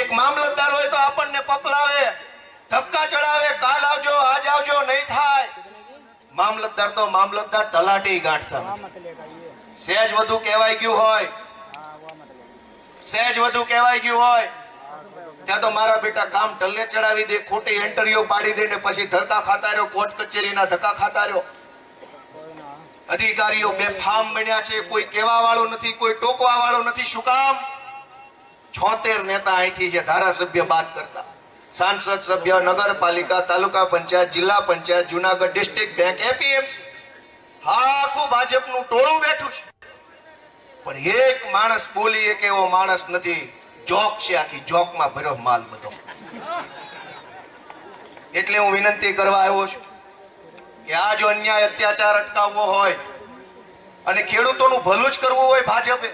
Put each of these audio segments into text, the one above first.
એક મામલતદાર હોય તો આપણને પકલાવે ધક્કા ચડાવે કાલ આવજો, આજ આવજો, નહીં થાય. મામલતદાર તો મામલતદાર તલાટી ગાંઠતા સહેજ વધુ કહેવાય ગયું હોય. સહેજ વધુ કહેવાય ગયું હોય. ત્યાં તો મારા બેટા કામ ટલ્લે ચડાવી દે, ખોટી એન્ટરીઓ પાડી દે ને પછી ધક્કા ખાતા રહ્યો કોર્ટ કચેરીના ધક્કા ખાતા રહ્યો અધિકારીઓ બે ફાર્મ બન્યા છે, કોઈ કહેવા વાળો નથી, કોઈ ટોકવા વાળો નથી, શું કામ? છોતેર નેતા અહીંથી છે ધારાસભ્ય બાદ કરતા. સાંસદ સભ્ય, નગરપાલિકા, તાલુકા પંચાયત, જિલ્લા panchayat, Junagadh district bank, APMC. આખું ભાજપનું ટોળું બેઠું છે. પણ એક માણસ બોલી એક એવો માણસ નથી, જોક છે આખી જોકમાં ભર્યો માલ બધો. એટલે હું વિનંતી કરવા આવ્યો છું કે આ જો અન્યાય અત્યાચાર અટકાવવો હોય અને ખેડૂતોનું ભલું જ કરવું હોય ભાજપે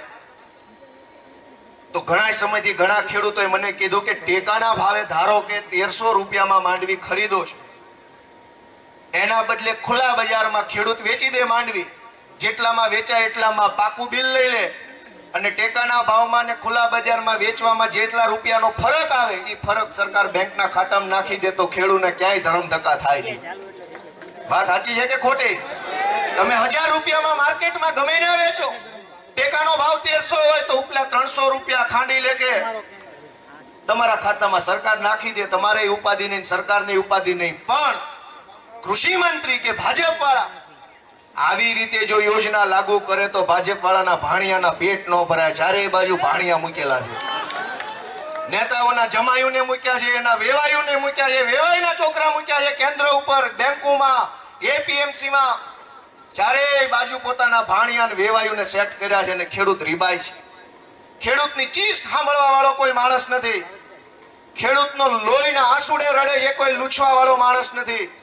તો ઘણા સમયથી ઘણા ખેડૂતોએ મને કીધું કે ટેકાના ભાવે ધારો કે તેરસો રૂપિયામાં માંડવી ખરીદો છો. એના બદલે ખુલ્લા બજારમાં ખેડૂત વેચી દે માંડવી. જેટલામાં વેચાય એટલામાં પાકું બિલ લઈ લે. અને ટેકાના ભાવમાં ને ખુલ્લા બજારમાં વેચવામાં જેટલા રૂપિયાનો ફરક આવે, એ ફરક સરકાર બેંકના ખાતામાં નાખી દે તો ખેડૂતને ક્યાંય ધરમ ધક્કા થાય નહીં. વાત સાચી છે કે ખોટી? તમે હજાર રૂપિયામાં માર્કેટમાં ગમે ના વેચો. ટેકાનો ભાવ તેરસો હોય તો ઉપલા ત્રણસો રૂપિયા ખાંડી લે કે તમારા ખાતામાં સરકાર નાખી દે, તમારે ઉપાધિ નહીં, સરકારની ઉપાધિ નહીં. પણ કૃષિ મંત્રી કે ભાજપ વાળા આવી રીતે જો યોજના લાગુ કરે તો ભાજપ વાળાના ભાણિયાના પેટ ન ભરાય. ચારે બાજુ ભાણિયા મૂકેલા છે. નેતાઓના જમાયુને મૂક્યા છે, એના વેવાયુને મૂક્યા છે વેવાયના છોકરા મૂક્યા છે. કેન્દ્ર ઉપર બેંકોમાં એપીએમસી માં ચારેય બાજુ પોતાના ભાણિયા અને વેવાયુને સેટ કર્યા છે અને ખેડૂત રીબાય છે. ખેડૂતની ચીસ સાંભળવા વાળો કોઈ માણસ નથી. ખેડૂતનો લોહીના આંસુડે રડે એ કોઈ લૂછવા વાળો માણસ નથી.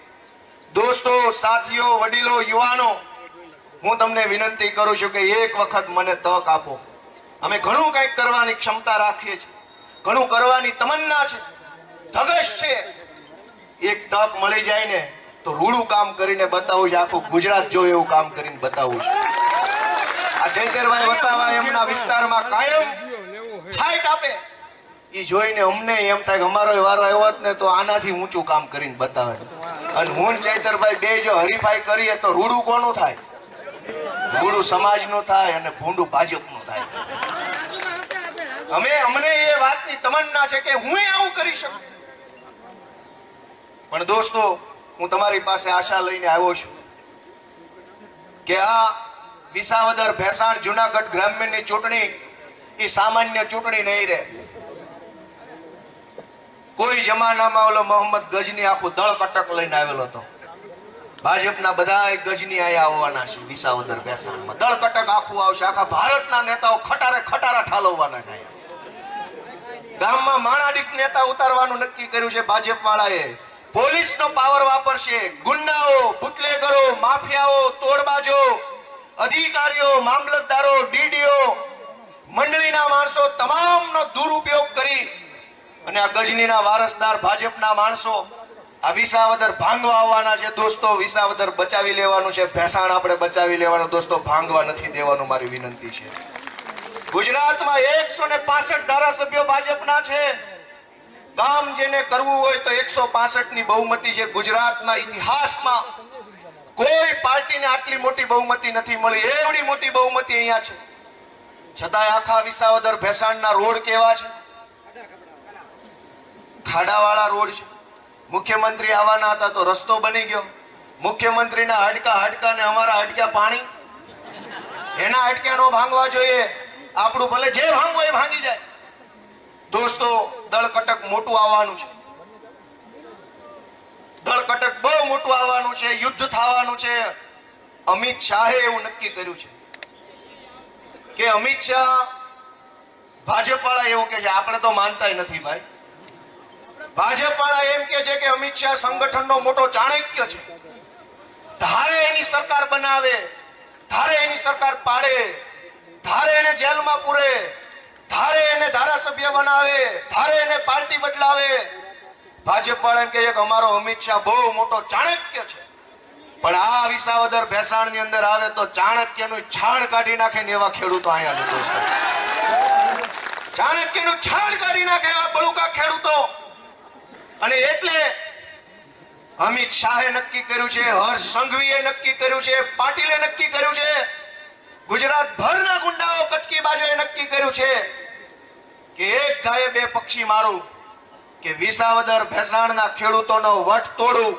દોસ્તો, સાથીઓ, વડીલો, યુવાનો, હું તમને વિનંતી કરું છું કે એક વખત મને તક આપો. અમે ઘણું કંઈક કરવાની ક્ષમતા રાખીએ છીએ. ઘણું કરવાની તમન્ના છે. ધગશ છે. એક તક મળી જાય ને તો રૂડું કામ કરીને બતાવું છે, આખું ગુજરાત જો એવું કામ કરીને બતાવું છે. આ જયકરભાઈ વસાવા એમના વિસ્તારમાં કાયમ ફાઇટ આપે. એ જોઈને અમને એમ થાય કે અમારો વારો આવ્યો ને તો આનાથી ઊંચું કામ કરીને બતાવે. અને હું ચૈતરભાઈ બે જો હરીફાઈ કરીએ તો રૂડું કોનું થાય? રૂડું સમાજનું થાય અને ભૂંડું ભાજપનું થાય. અમે, અમને એ વાતની તમન્ના છે કે હું આવું કરી શકું. પણ દોસ્તો હું તમારી પાસે આશા લઈને આવ્યો છું કે આ વિસાવદર ભેસાણ જુનાગઢ ગ્રામ્યની ચૂંટણી એ સામાન્ય ચૂંટણી નહીં રહે. કોઈ જમાનામાં ઓલો મોહમ્મદ ગજની આખું દળ કટક લઈને આવેલો હતો. ભાજપના બધા ગજની અહીંયા આવવાના છે વિસાવદર ભેસાણમાં. દળ કટક આખું આવશે, આખા ભારતના નેતાઓ ખટારે ખટારા ઠાલવવાના છે ગામમાં માણાડીક નેતા ઉતારવાનું નક્કી કર્યું છે ભાજપ વાળાએ પોલીસનો પાવર વાપરશે. ગુંડાઓ બુટલેગરો, માફિયાઓ, તોડબાજો, અધિકારીઓ, મામલતદારો, ડીડીઓ, મંડળીના માણસો તમામનો દુરુપયોગ કરી અને આ ગજનીના વારસદાર ભાજપના માણસો આ વિસાવદર ભાંગવા આવવાના છે દોસ્તો. વિસાવદર બચાવી લેવાનું છે. ભેસાણ આપણે બચાવી લેવાનું. દોસ્તો, ભાંગવા નથી દેવાનું મારી વિનંતી છે. ગુજરાતમાં એકસો ને પાસઠ ધારાસભ્યો ભાજપના છે. કામ જેને કરવું હોય તો એકસો ની બહુમતી છે ગુજરાતના ઇતિહાસમાં કોઈ પાર્ટીને આટલી મોટી બહુમતી નથી મળી. એવડી મોટી બહુમતી અહીંયા છે. છતાંય આખા વિસાવદર ભેસાણના રોડ કેવા છે? ખાડાવાળા રોડ છે. મુખ્યમંત્રી આવવાના હતા તો રસ્તો બની ગયો. મુખ્યમંત્રીના હાડકા હાડકા ને અમારા હાડક્યા પાણી. એના હાડક્યા નો ભાંગવા જોઈએ. આપણું ભલે જે ભાંગવું એ ભાંગી જાય. દોસ્તો, દળ કટક મોટું આવવાનું છે. દળ કટક બહુ મોટું આવવાનું છે, યુદ્ધ થવાનું છે. અમિત શાહે એવું નક્કી કર્યું છે. કે અમિત શાહ ભાજપ વાળા એવું કે છે. આપણે તો માનતાય નથી ભાઈ. ભાજપ વાળા એમ કે છે કે અમિત શાહ સંગઠનનો મોટો ચાણક્ય છે. ધારે એની સરકાર બનાવે, ધારે એની સરકાર પાડે, ધારે એને જેલમાં પૂરે. ધારે એને ધારાસભ્ય બનાવે ધારે એને પાર્ટી બદલાવે. ભાજપ વાળા એમ કે અમારો અમિત શાહ બહુ મોટો ચાણક્ય છે. પણ આ વિસાવદર ભેસાણની અંદર આવે તો ચાણક્યનું છાણ કાઢી નાખે ને એવા ખેડૂતો અહીંયા છે. ચાણક્ય ચાણક્યનું છાણ કાઢી નાખે એવા બળુકા ખેડૂતો. અને એટલે અમિત શાહે નક્કી કર્યું છે હર્ષ સંઘવીએ નક્કી કર્યું છે, પાટીલે નક્કી કર્યું છે ગુજરાત ભરના ગુંડાઓ કટકી બાજુએ નક્કી કર્યું છે કે એક ગાયે બે પક્ષી મારું, કે વિસાવદર ભેસાણના ખેડૂતોનો વટ તોડું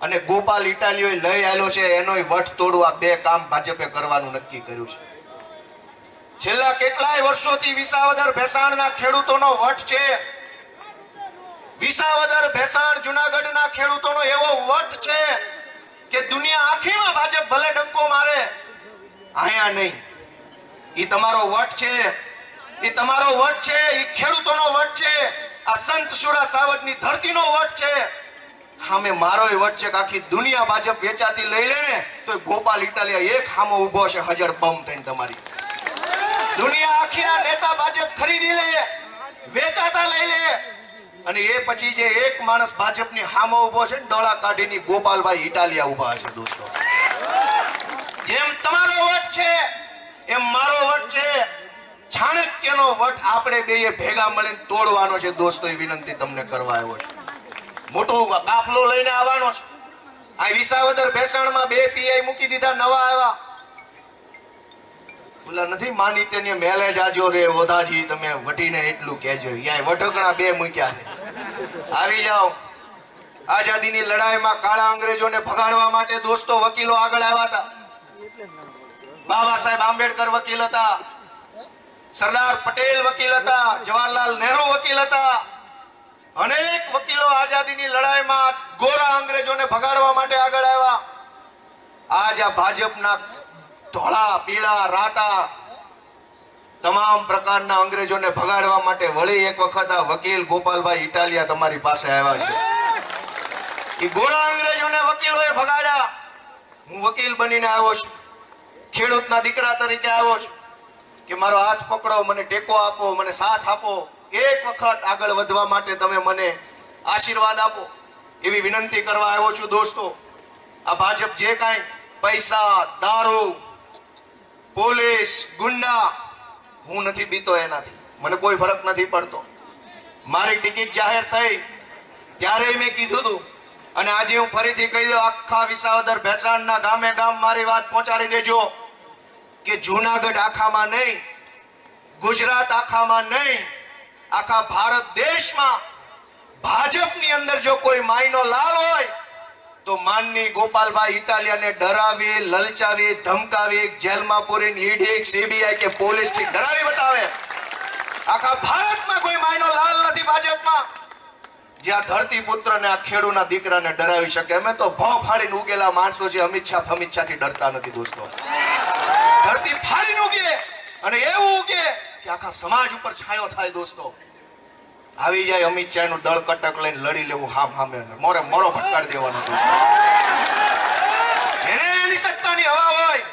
અને ગોપાલ ઇટાલીઓ લઈ આવેલો છે, એનોય વટ તોડું, આ બે કામ ભાજપે કરવાનું નક્કી કર્યું છે. છેલ્લા કેટલાય વર્ષોથી વિસાવદર ભેસાણના ખેડૂતોનો વટ છે. વિસાવદર ભેસાણ જુનાગઢના ખેડૂતોનો એવો વટ છે કે દુનિયા આખીમાં ભાજપ ભલે ડંકો મારે અહીંયા નહીં. એ તમારો વટ છે. એ તમારો વટ છે. એ ખેડૂતોનો વટ છે. આ સંત સુરા સાવજની ધરતીનો વટ છે. સામે મારોય વટ છે કે આખી દુનિયા ભાજપ વેચાતી લઈ લે ને તો ગોપાલ ઇટાલિયા એક સામો ઊભો છે, હજાર બમ થઈને તમારી. દુનિયા આખીના નેતા ભાજપ ખરીદી લે, વેચાતા લઈ લે. અને એ પછી જે એક માણસ ભાજપની હામો ઊભો છે ને, ડોળા કાઢીની ગોપાલભાઈ ઇટાલિયા ઊભા હશે દોસ્તો. જેમ તમારો વટ છે, એમ મારો વટ છે. ચાણક્યનો વટ આપણે બે ભેગા મળીને તોડવાનો છે. દોસ્તો, એ વિનંતી તમને કરવા આવ્યો છે. મોટો કાફલો લઈને આવવાનો છે. આ વિસાવદર ભેસાણમાં બે પીઆઈ મૂકી દીધા, નવા આવ્યા. બોલા નથી માની તેને મેલે જાજો રે, ઓધાજી, તમે વટીને એટલું કહેજો. યાય વટકણા બે મૂક્યા છે. આવી જાઓ. આઝાદીની લડાઈમાં કાળા અંગ્રેજોને ભગાડવા માટે દોસ્તો, વકીલો આગળ આવ્યા હતા. બાબા સાહેબ આંબેડકર વકીલ હતા. સરદાર પટેલ વકીલ હતા, જવાહરલાલ નહેરુ વકીલ હતા. અનેક વકીલો આઝાદીની લડાઈમાં ગોરા અંગ્રેજોને ભગાડવા માટે આગળ આવ્યા. આજ આ ભાજપના ધોળા, પીળા, રાતા તમામ પ્રકારના અંગ્રેજોને ભગાડવા માટે વળી એક વખત આ વકીલ ગોપાલભાઈ ઇટાલિયા તમારી પાસે આવ્યા છે. એ ગોળા અંગ્રેજોને વકીલોએ ભગાડ્યા. હું વકીલ બનીને આવ્યો છું. ખેડૂતના દીકરા તરીકે આવ્યો છું કે મારો હાથ પકડો, મને ટેકો આપો, મને સાથ આપો. એક વખત આગળ વધવા માટે તમે મને આશીર્વાદ આપો. એવી વિનંતી કરવા આવ્યો છું દોસ્તો. આ ભાજપ જે કાંઈ પૈસા, દારૂ, પોલીસ, ગુંડા, હું નથી બીતો એનાથી. મને કોઈ ફરક નથી પડતો. મારી ટિકિટ જાહેર થઈ. ત્યારે મેં કીધું હતું અને આજે હું ફરીથી કહી દઉં, આખા વિસાવદર ભેસાણના ગામે ગામ મારી વાત પહોંચાડી દેજો. કે જૂનાગઢ આખામાં નહીં, ગુજરાત આખામાં નહીં, આખા ભારત દેશમાં ભાજપની અંદર જો કોઈ માયનો લાલ હોય, તો માનની ગોપાલભાઈ ઇટાલિયાને ડરાવી લલચાવી ધમકાવી જેલમાં પૂરીને ઈડી સીબીઆઈ કે પોલીસથી ડરાવી બતાવે. આખા ભારતમાં કોઈ માયનો લાલ નથી ભાજપમાં. જ્યાં ધરતી પુત્રને આ ખેડૂના દીકરાને ડરાવી શકે, અમે તો ભાવ ફાડીને ઉગેલા માણસો છે અમિત શાહ અમિત શાહથી ડરતા નથી દોસ્તો. ધરતી ફાડીને ઉગે અને એવું ઉગે કે આખા સમાજ ઉપર છાયો થાય દોસ્તો. આવી જાય અમિત શાહનું દળ કટક લઈને લડી લેવું હામ હામે. મોરે મોરો ફટકારી દેવાનો દોસ્તો. એને એની સત્તાની હવા હોય.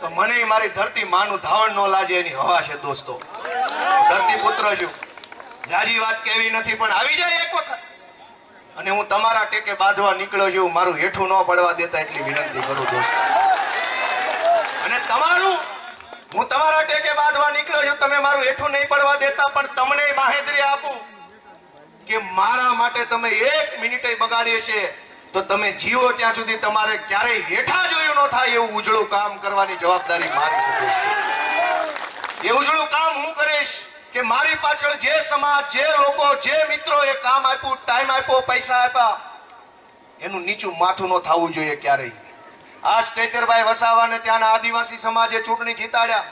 તો મને મારી ધરતી માનું ધાવણ નો લાજે એની હવા છે દોસ્તો. ધરતી પુત્ર છું. જાજી વાત કેવી નથી, પણ આવી જાય એક વખત. અને હું તમારા ટેકે બાંધવા નીકળ્યો છું. મારું હેઠું ન પડવા દેતા એટલી વિનંતી કરું દોસ્તો. તમારું? હું તમારા ટેકે બાંધવા નીકળ્યો છું, તમે મારું હેઠું નહીં પડવા દેતા, પણ તમને બાહેદરી આપું કે મારા માટે તમે એક મિનિટે બગાડીએ છે, તો તમે જીવો ત્યાં સુધી તમારે ક્યારેય હેઠા જોયું ન થાય એવું ઉજળું કામ કરવાની જવાબદારી મારી એ ઉજળું કામ હું કરીશ કે મારી પાછળ જે સમાજ, જે લોકો, જે મિત્રો એ કામ આપ્યું, ટાઈમ આપ્યો, પૈસા આપ્યા, એનું નીચું માથું ન થવું જોઈએ ક્યારેય. આજ ચૈતરભાઈ વસાવાને ત્યાંના આદિવાસી સમાજે ચૂંટણી જીતાડ્યા.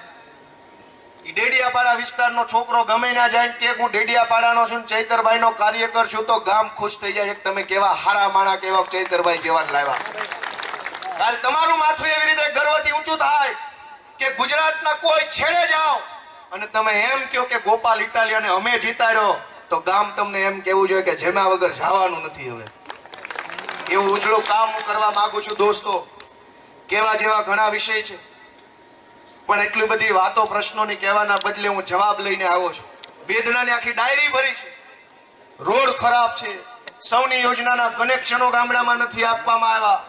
એ ડેડિયાપાડા વિસ્તારનો છોકરો ગમે ના જાય કે હું ડેડિયાપાડાનો છું ચૈતરભાઈનો કાર્યકર છું તો ગામ ખુશ થઈ જાય. તમે કેવા હારા માણા કેવા ચૈતરભાઈ જેવા લાવ્યા. કાલ તમારું માથું એવી રીતે ગર્વથી ઊંચું થાય કે ગુજરાતના કોઈ છેડે જાઓ. અને તમે એમ કહો કે ગોપાલ ઇટાલિયાને અમે જીતાડ્યો, તો ગામ તમને એમ કેવું જોઈએ કે જેમાં વગર જવાનું નથી હવે. એવું ઉજળું કામ હું કરવા માંગુ છું દોસ્તો. કેવા જેવા ઘણા વિષય છે. પણ એટલી બધી વાતો પ્રશ્નોની કહેવાના બદલે હું જવાબ લઈને આવ્યો છું. વેદનાની આખી ડાયરી ભરી છે. રોડ ખરાબ છે. સૌની યોજનાના કનેક્શનો ગામડામાં નથી આપવામાં આવ્યા.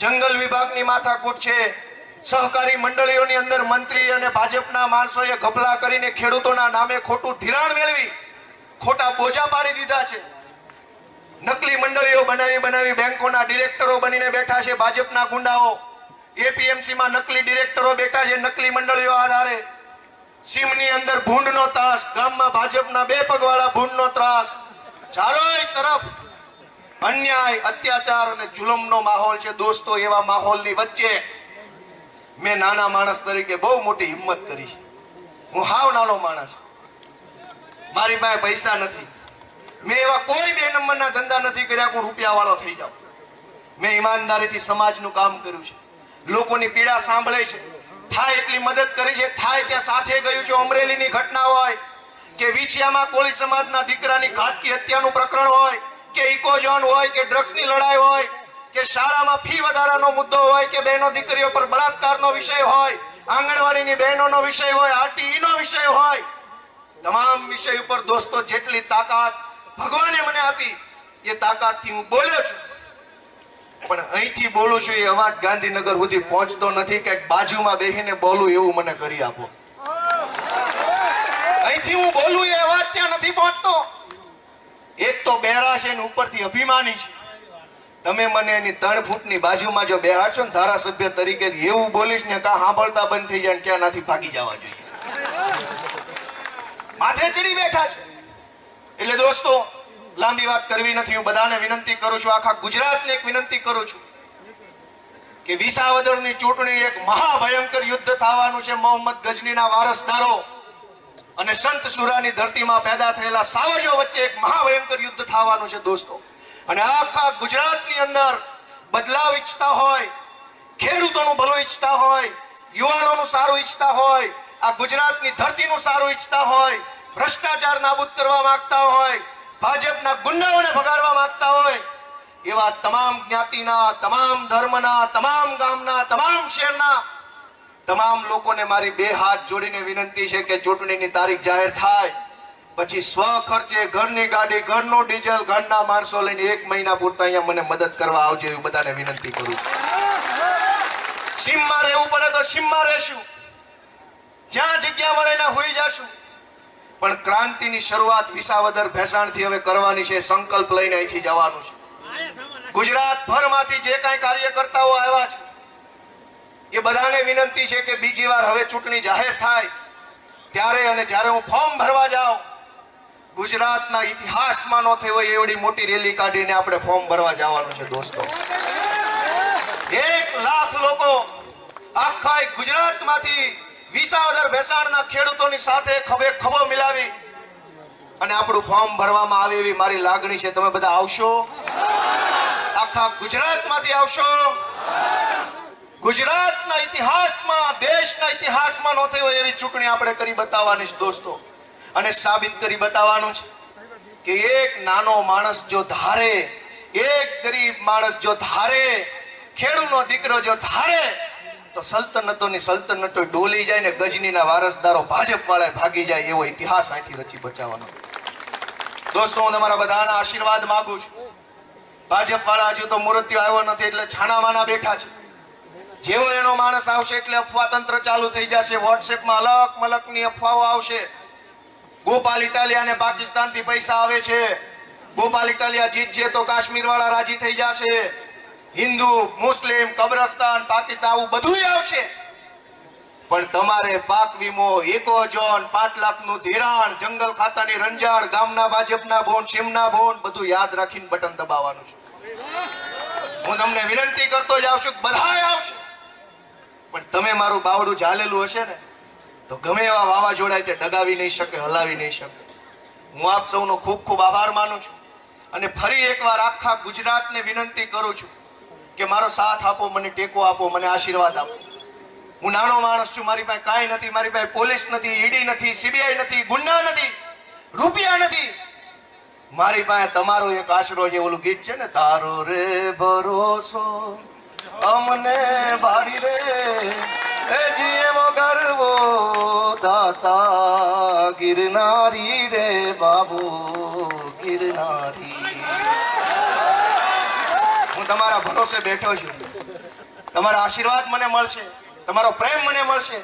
જંગલ વિભાગની માથાકૂટ છે. સહકારી મંડળીઓની અંદર મંત્રી અને ભાજપના માણસોએ ગભલા કરીને ખેડૂતોના નામે ખોટું ધિરાણ મેળવી, ખોટા બોજા પાડી દીધા છે. નકલી મંડળીઓ બનાવી બનાવી બેંકોના ડિરેક્ટરો બનીને બેઠા છે ભાજપના ગુંડાઓ. એપીએમસી માં નકલી ડિરેક્ટરો બેઠા છે, નકલી મંડળીઓ આધારે સીમની અંદર ભૂંડનો ત્રાસ, ગામમાં ભાજપના બે પગવાળા ભૂંડનો ત્રાસ. ચારોય તરફ અન્યાય, અત્યાચાર અને જુલમનો માહોલ છે દોસ્તો, એવા માહોલની વચ્ચે મેં નાના માણસ તરીકે બહુ મોટી હિંમત કરી છે. હું હાવ નાનો માણસ. મારી પાસે પૈસા નથી. મેં એવા કોઈ બે નંબરના ધંધા નથી કર્યા હું રૂપિયા વાળો થઈ જાઉં. મેં ઈમાનદારીથી સમાજનું કામ કર્યું છે. લોકોની પીડા સાંભળે છે. થાય એટલી મદદ કરી છે. થાય ત્યાં સાથે ગયું છે. અમરેલીની ઘટના હોય કે વિછિયામાં કોળી સમાજના દીકરાની ઘાતકી હત્યાનું પ્રકરણ હોય કે ઇકોઝોન હોય કે ડ્રગ્સની લડાઈ હોય કે શાળામાં ફી વધારાનો મુદ્દો હોય કે બહેનો દીકરીઓ પર બળાત્કારનો વિષય હોય, આંગણવાડીની બહેનોનો વિષય હોય, આરટીઈનો વિષય હોય, તમામ વિષય ઉપર દોસ્તો, જેટલી તાકાત ભગવાને મને આપી, એ તાકાતથી હું બોલ્યો છું. પણ અહીંથી બોલું છું એ અવાજ ગાંધીનગર સુધી પહોંચતો નથી. કે બાજુમાં બેસીને બોલું એવું મને કરી આપો. અહીંથી હું બોલું એ અવાજ ત્યાં નથી પહોંચતો. એક તો બેરા છે ઉપરથી અભિમાની છે. તમે મને એની ત્રણ ફૂટની બાજુમાં જો બેહાડશો ને ધારાસભ્ય તરીકે એવું બોલીશ ને કાં સાંભળતા બંધ થઈ જાય ને ક્યાં નથી ભાગી જવા જોઈએ. માથે ચડી બેઠા છે. એટલે દોસ્તો લાંબી વાત કરવી નથી. હું બધાને વિનંતી કરું છું, આખા ગુજરાતને એક વિનંતી કરું છું કે વિસાવદરની ચૂંટણી એક મહાભયંકર યુદ્ધ થવાનું છે. મોહમ્મદ ગજનીના વારસદારો અને સંત સુરાની ધરતીમાં પેદા થયેલા સાવજો વચ્ચે એક મહાભયંકર યુદ્ધ થવાનું છે દોસ્તો. અને આખા ગુજરાતની અંદર બદલાવ ઈચ્છતા હોય, ખેડૂતોનું ભલું ઈચ્છતા હોય, યુવાનોનું સારું ઈચ્છતા હોય, આ ગુજરાતની ધરતીનું સારું ઈચ્છતા હોય, ભ્રષ્ટાચાર નાબૂદ કરવા માંગતા હોય ભાજપના ગુંડાઓને ભગાડવા માંગતા હોય, એવા તમામ જ્ઞાતિના, તમામ ધર્મના, તમામ ગામના, તમામ શહેરના, તમામ લોકોને મારી બે હાથ જોડીને વિનંતી છે કે ચૂંટણીની તારીખ જાહેર થાય, પછી સ્વ ખર્ચે ઘરની ગાડી, ઘરનું ડીઝલ, ઘરના માણસો લઈને એક મહિના પૂરતા અહીંયા મને મદદ કરવા આવજો એવું બધાને વિનંતી કરું સીમમાં રહેવું પડે તો સીમમાં રહેશું. જ્યાં જગ્યા મળે એના હોઈ જાશું. પણ ક્રાંતિની શરૂઆત વિસાવદર ભેસાણથી હવે કરવાની છે, સંકલ્પ લઈને અહીંથી જવાનું છે. ગુજરાત ભરમાંથી જે કાંઈ કાર્યકર્તાઓ આવ્યા છે, એ બધાને વિનંતી છે કે બીજી વાર હવે ચૂંટણી જાહેર થાય. ત્યારે અને જ્યારે હું ફોર્મ ભરવા જાઉં, ગુજરાતના ઇતિહાસમાં ન થઈ હોય એવડી મોટી રેલી કાઢીને આપણે ફોર્મ ભરવા જવાનું છે, દોસ્તો. એક લાખ લોકો આખા ગુજરાતમાંથી વિસાવદર ભેસાણના ખેડૂતોની સાથે ખભે ખભો મિલાવી અને આપણું ફોર્મ ભરવામાં આવે એવી મારી લાગણી છે. તમે બધા આવશો? આખા ગુજરાતમાંથી આવશો? ગુજરાતના ઇતિહાસમાં, દેશના ઇતિહાસમાં ન હોય એવી ચૂંટણી આપણે કરી બતાવવાની છે દોસ્તો. અને સાબિત કરી બતાવવાનું છે કે એક નાનો માણસ જો ધારે, એક ગરીબ માણસ જો ધારે ખેડૂનો દીકરો જો ધારે તો સલ્તનતોની સલ્તનતો ડોલી જાય ને ગજનીના વારસદારો ભાજપ વાળા ભાગી જાય એવો ઇતિહાસ અહીંથી રચી બચાવવાનો. દોસ્તો, હું તમારા બધાના આશીર્વાદ માંગુ છું. ભાજપ વાળા હજુ તો મૂર્તિઓ આવ્યો નથી એટલે છાના માના બેઠા છે. જેવો એનો માણસ આવશે એટલે અફવા તંત્ર ચાલુ થઈ જશે. વોટ્સએપમાં અલગ મલકની અફવાઓ આવશે. ગોપાલ ઇટાલિયા ને પાકિસ્તાનથી પૈસા આવે છે. ગોપાલ ઇટાલિયા જીતશે તો કાશ્મીર વાળા રાજી થઈ જશે. હિન્દુ, મુસ્લિમ, કબ્રસ્તાન, પાકિસ્તાન, આવું બધું આવશે. પણ તમારે પાક વીમો એકો ઝોન પાંચ લાખનું ધિરાણ, જંગલ ખાતાની રંજાડ ગામના ભાજપના બોન સીમના બોન બધું યાદ રાખીને બટન દબાવવાનું છે. હું તમને વિનંતી કરતો છું કે બધાય આવશે. પણ તમે મારું બાવડું ઝાલેલું હશે ને, તો ગમે એવા વાવાઝોડા તે ડગાવી નહીં શકે, હલાવી નહીં શકે. હું આપ સૌનો ખૂબ ખૂબ આભાર માનું છું. અને ફરી એકવાર આખા ગુજરાતને વિનંતી કરું છું કે મારો સાથ આપો, મને ટેકો આપો, મને આશીર્વાદ આપો. હું નાનો માણસ છું, મારી પાસે કાંઈ નથી, મારી પાસે પોલીસ નથી, ઈડી નથી, સીબીઆઈ નથી, ગુંડા નથી, રૂપિયા નથી. મારી પાસે તમારો એક આશરો છે, ઓલું ગીત છે ને, તારો રે ભરોસો અમને ભારી રે, એ જીવો ગરવો, દાતા ગિરનારી રે બાબુ ગિરનારી હું તમારા ભરોસે બેઠો છું. તમારા આશીર્વાદ મને મળશે. તમારો પ્રેમ મને મળશે.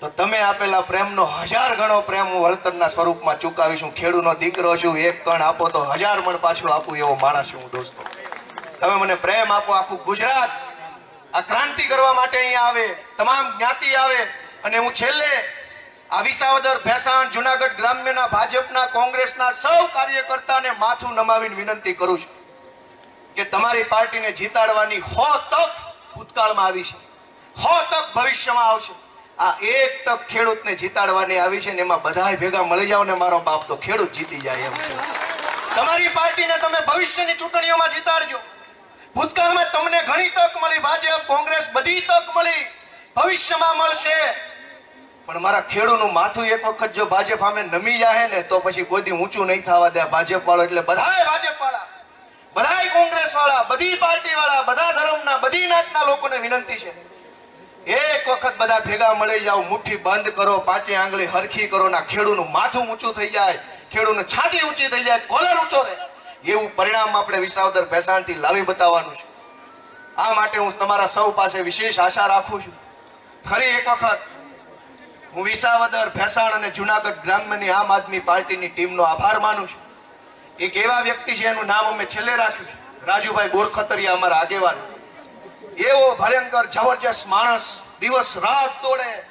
તો તમે આપેલા પ્રેમનો હજાર ગણો પ્રેમ હું વળતરના સ્વરૂપમાં ચૂકાવીશું. ખેડૂનો દીકરો છું. એક કણ આપો તો હજાર મણ પાછું આપું એવો માણસ છું દોસ્તો. તમે મને પ્રેમ આપો. આખું ગુજરાત આ ક્રાંતિ કરવા માટે અહીંયા આવે. તમામ જ્ઞાતિ આવે. અને હું છેલ્લે આ વિસાવદર, ભેસાણ, જુનાગઢ ગ્રામ્યના ભાજપના કોંગ્રેસના સૌ કાર્યકર્તાને માથું નમાવીને વિનંતી કરું છું. કે તમારી પાર્ટીને જીતાડવાની હો તક ભૂતકાળમાં આવી છે. હો તક ભવિષ્યમાં આવશે. આ એક તક ખેડૂતને જીતાડવાની આવી છે ને એમાં બધાય ભેગા મળી જાવ ને મારો બાપ તો ખેડૂત જીતી જાય એમ તમારી પાર્ટીને તમે ભવિષ્યની ચૂંટણીઓમાં જીતાડજો. ભૂતકાળમાં તમને ઘણી તક મળી, ભાજપ, કોંગ્રેસ બધી તક મળી. ભવિષ્યમાં મળશે. પણ મારા ખેડૂનું માથું એક વખત જો ભાજપ સામે નમી જાય ને તો પછી કોઈ દી ઊંચું નહીં થવા દે. ભાજપ વાળો એટલે બધાય ભાજપ વાળા બધાય કોંગ્રેસ વાળા બધી પાર્ટી વાળા બધા ધર્મના, બધી નાતના લોકોને વિનંતી છે. એક વખત બધા ભેગા મળી જાઓ, મુઠ્ઠી બંધ કરો, પાંચે આંગળી હરખી કરો, ના ખેડૂનું માથું ઊંચું થઈ જાય, ખેડૂને છાતી ઊંચી થઈ જાય, કોલર ઊંચો રહે. એવું પરિણામ આપણે વિસાવદર ભેસાણથી લાવી બતાવવાનું છે. આ માટે હું તમારા સૌ પાસે વિશેષ આશા રાખું છું. ફરી એક વખત હું વિસાવદર, ભેસાણ અને જુનાગઢ ગ્રામ્યની આમ આદમી પાર્ટીની ટીમનો આભાર માનું છું. એક એવા વ્યક્તિ છે એનું નામ અમે છેલ્લે રાખ્યું રાજુભાઈ બોરખતરિયા અમારા આગેવાન. એવો ભયંકર, જબરજસ્ત માણસ દિવસ રાત દોડે.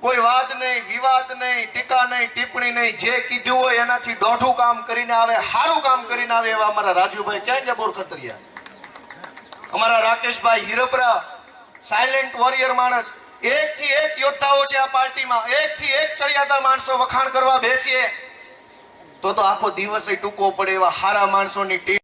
કોઈ વાદ નહીં, વિવાદ નહીં, ટીકા નહીં, ટિપ્પણી નહીં, જે કીધું હોય એનાથી દોઢું કામ કરીને આવે સારું કામ કરીને આવે એવા અમારા રાજુભાઈ. ક્યાં છે બોરખતરિયા? અમારા રાકેશભાઈ હિરપરા સાયલેન્ટ વોરિયર માણસ. એક થી એક યોદ્ધાઓ છે આ પાર્ટીમાં. એક થી એક ચડિયાતા માણસો વખાણ કરવા બેસીએ. તો આખો દિવસ ટૂંકો પડે એવા હારા માણસોની ટીમ